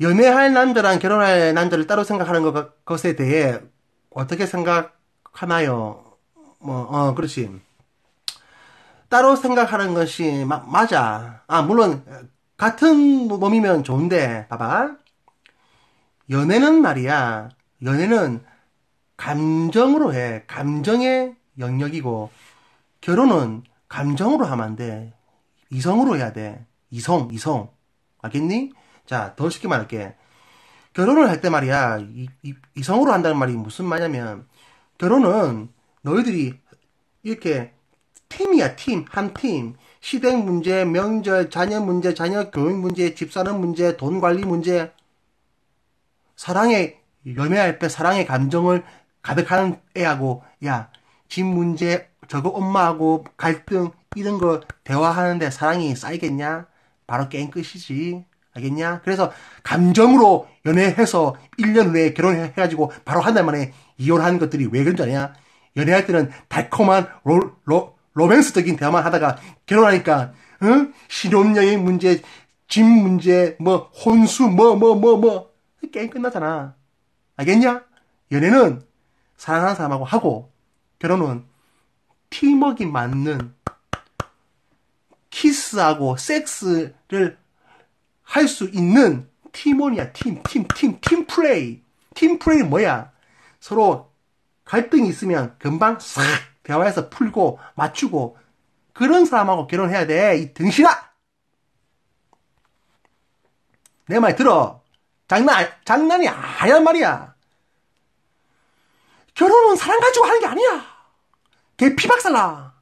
연애할 남자랑 결혼할 남자를 따로 생각하는 것, 것에 대해 어떻게 생각하나요? 뭐, 어, 그렇지. 따로 생각하는 것이 마, 맞아. 아, 물론, 같은 몸이면 좋은데, 봐봐. 연애는 말이야. 연애는 감정으로 해. 감정의 영역이고, 결혼은 감정으로 하면 안 돼. 이성으로 해야 돼. 이성, 이성. 알겠니? 자, 더 쉽게 말할게. 결혼을 할 때 말이야, 이, 이, 이성으로 한다는 말이 무슨 말이냐면, 결혼은 너희들이 이렇게 팀이야, 팀. 한 팀. 시댁 문제, 명절, 자녀 문제, 자녀 교육 문제, 집 사는 문제, 돈 관리 문제. 사랑의, 연애할 때 사랑의 감정을 가득하는 애하고, 야, 집 문제, 저거 엄마하고 갈등, 이런 거 대화하는데 사랑이 쌓이겠냐? 바로 게임 끝이지. 알겠냐? 그래서 감정으로 연애해서 1년 내에 결혼해가지고 바로 한 달 만에 이혼하는 것들이 왜 그런 줄 아냐? 연애할 때는 달콤한 로, 로, 로맨스적인 대화만 하다가 결혼하니까 응? 신혼여행 문제, 집 문제, 뭐 혼수, 뭐 뭐 뭐 뭐 게임 끝나잖아. 알겠냐? 연애는 사랑하는 사람하고 하고 결혼은 팀워크 맞는 키스하고 섹스를 할 수 있는 팀원이야. 팀, 팀, 팀, 팀 플레이. 팀 플레이 뭐야? 서로 갈등이 있으면 금방 싹 대화해서 풀고 맞추고 그런 사람하고 결혼해야 돼. 이 등신아! 내 말 들어. 장난, 장난이 아니란 말이야. 결혼은 사랑 가지고 하는 게 아니야. 걔 피박살나.